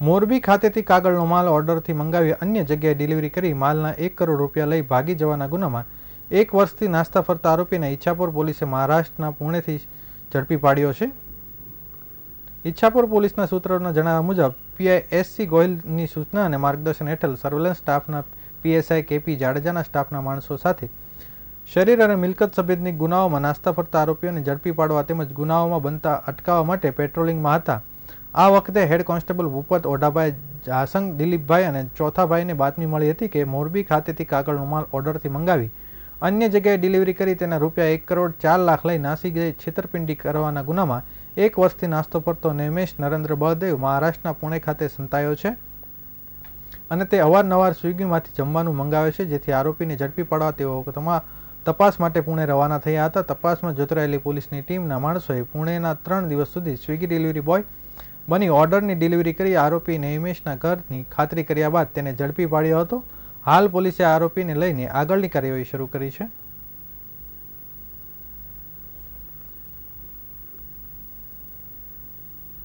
મોરબી ખાતેથી કાગળનો માલ ઓર્ડરથી મંગાવી અન્ય જગ્યાએ ડિલિવરી કરી માલના એક કરોડ રૂપિયા લઈ ભાગી જવાના ગુનામાં એક વર્ષથી નાસ્તા ફરતા આરોપીને ઈચ્છાપુર પોલીસે મહારાષ્ટ્રના પુણેથી ઝડપી પાડ્યો છે. ઈચ્છાપુર પોલીસના સૂત્રોના જણાવ્યા મુજબ પીઆઈ એસસી ગોહિલની સૂચના અને માર્ગદર્શન હેઠળ સર્વેલન્સ સ્ટાફના પીએસઆઈ કેપી જાડેજાના સ્ટાફના માણસો સાથે શરીર અને મિલકત સભ્યની ગુનાઓમાં નાસ્તા ફરતા આરોપીઓને ઝડપી પાડવા તેમજ ગુનાઓમાં બનતા અટકાવવા માટે પેટ્રોલિંગમાં હતા. આ વખતે હેડ કોન્સ્ટેબલ ભૂપત ઓઢાભાઈ જાસંગ, દિલીપભાઈ અને ચોથા ભાઈને બાતમી મળી હતી કે મોરબી ખાતેથી કાગળનો માલ ઓર્ડરથી મંગાવી અન્ય જગ્યાએ ડિલિવરી કરી તેના રૂપિયા એક કરોડ ચાર લાખ લઈ નાસી ગઈ છેતરપિંડી કરવાના ગુનામાં એક વર્ષથી નાસ્તો ફરતો નેમેશ નરેન્દ્ર બળદેવ મહારાષ્ટ્રના પુણે ખાતે સંતાયો છે અને તે અવારનવાર સ્વિગીમાંથી જમવાનું મંગાવે છે, જેથી આરોપીને ઝડપી પાડવા તેઓ તપાસ માટે પુણે રવાના થયા હતા. તપાસમાં જોતરાયેલી પોલીસની ટીમના માણસોએ પુણેના ત્રણ દિવસ સુધી સ્વિગી ડિલિવરી બોય બની ઓર્ડરની ડિલિવરી કરી આરોપી નૈમેશના ઘરની ખાતરી કર્યા બાદ તેને ઝડપી પાડ્યો હતો. હાલ પોલીસે આરોપીને લઈને આગળની કાર્યવાહી શરૂ કરી છે.